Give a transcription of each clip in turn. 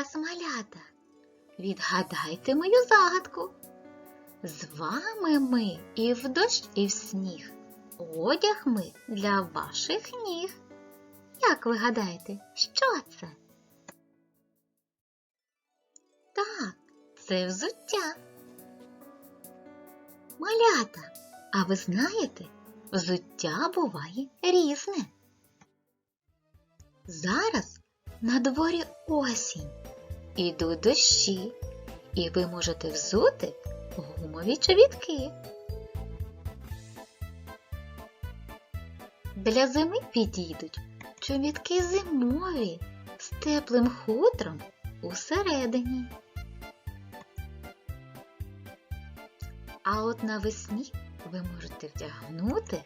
вас, малята! Відгадайте мою загадку. З вами ми і в дощ, і в сніг. Одяг ми для ваших ніг. Як ви гадаєте, що це? Так, це взуття. Малята, а ви знаєте, взуття буває різне. Зараз на дворі осінь, ідуть дощі, і ви можете взути гумові чобітки. Для зими підійдуть чобітки зимові з теплим хутром усередині. А от навесні ви можете вдягнути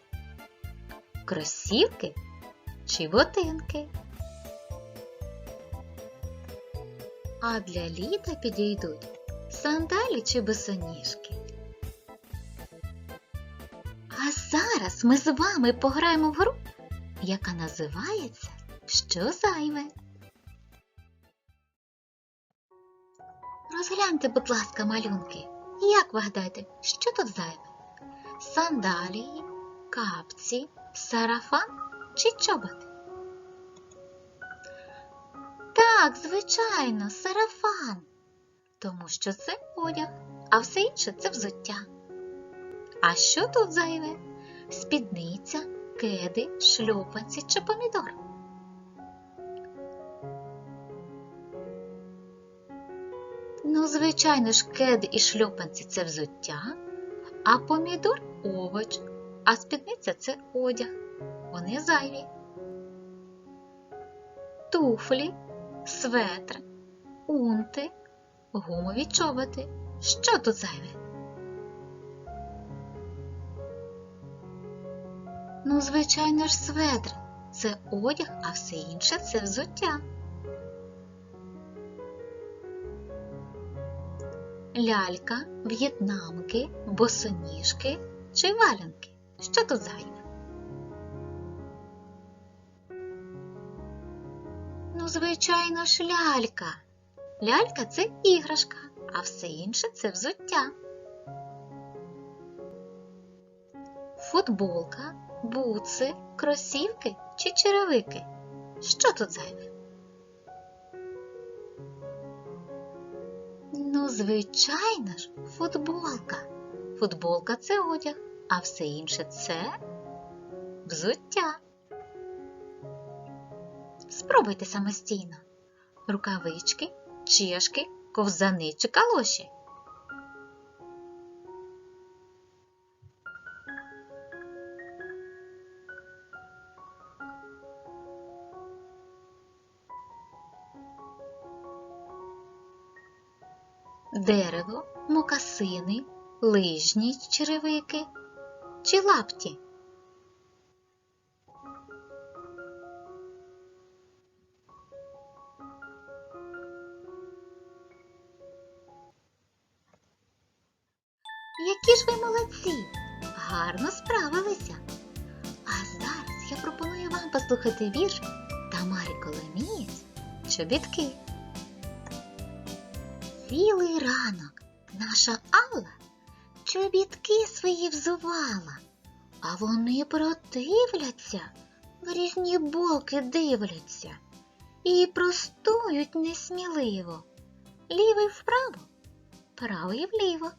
кросівки чи ботинки. А для літа підійдуть сандалі чи босоніжки. А зараз ми з вами пограємо в гру, яка називається Що зайве. Розгляньте, будь ласка, малюнки. Як ви що тут зайве? Сандалії, капці, сарафан чи чоботи? Так, звичайно, сарафан. Тому що це одяг, а все інше це взуття. А що тут зайве? Спідниця, кеди, шльопанці чи помідор? Ну, звичайно ж, кеди і шльопанці це взуття, а помідор овоч, а спідниця це одяг. Вони зайві. Туфлі, светр, унти, гумові чоботи. Що тут зайве? Ну, звичайно ж, светр це одяг, а все інше це взуття. Лялька, в'єтнамки, босоніжки чи валянки. Що тут зайве? Ну, звичайно ж, лялька. Лялька це іграшка, а все інше це взуття. Футболка, буци, кросівки чи черевики. Що тут зайве? Ну, звичайно ж, футболка. Футболка це одяг, а все інше це взуття. Спробуйте самостійно. Рукавички, чешки, ковзани чи калоші. Дерево, мокасини, лижні черевики чи лапті. Які ж ви молодці! Гарно справилися. А зараз я пропоную вам послухати вірш Тамарі Коломієць Чобітки. Цілий ранок наша Алла чобітки свої взувала, а вони противляться, в різні боки дивляться і простують несміливо. Лівий вправо, правий вліво.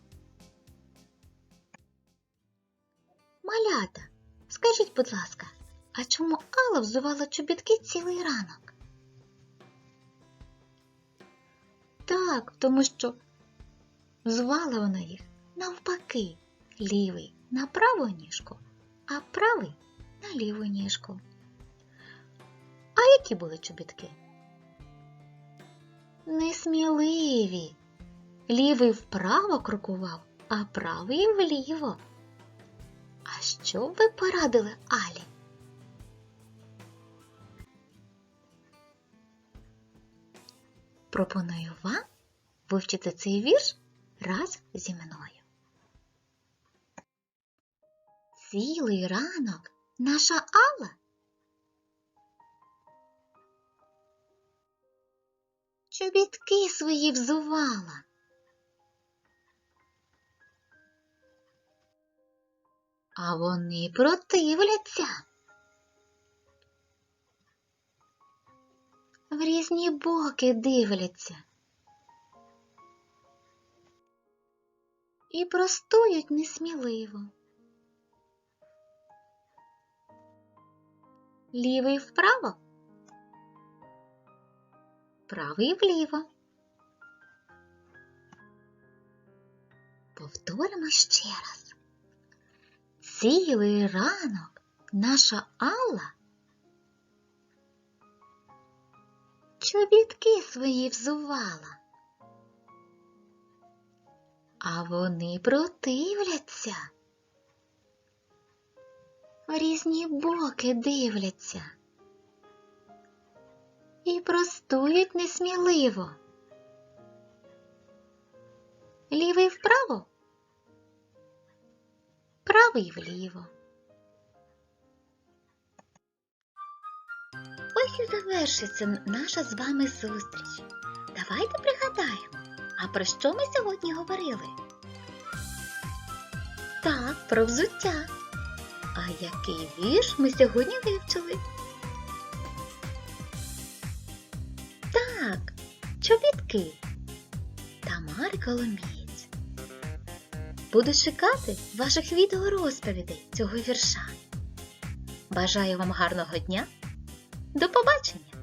Малята, скажіть, будь ласка, а чому Алла взувала чобітки цілий ранок? Так, тому що звала вона їх навпаки, лівий на праву ніжку, а правий на ліву ніжку. А які були чобітки? Несміливі. Лівий вправо крокував, а правий вліво. А що б ви порадили Алі? Пропоную вам вивчити цей вірш раз зі мною. Цілий ранок наша Алла чобітки свої взувала. А вони противляться. В різні боки дивляться. І простують несміливо. Лівий вправо, правий вліво. Повторимо ще раз. Цілий ранок наша Алла чобітки свої взувала. А вони противляться. В різні боки дивляться. І простують несміливо. Лівий вправо, правий вліво. Ось і завершиться наша з вами зустріч. Давайте пригадаємо, а про що ми сьогодні говорили? Так, про взуття. А який вірш ми сьогодні вивчили? Так, чобітки. Тамар Коломієць. Буду чекати ваших відеорозповідей цього вірша. Бажаю вам гарного дня. До побачення!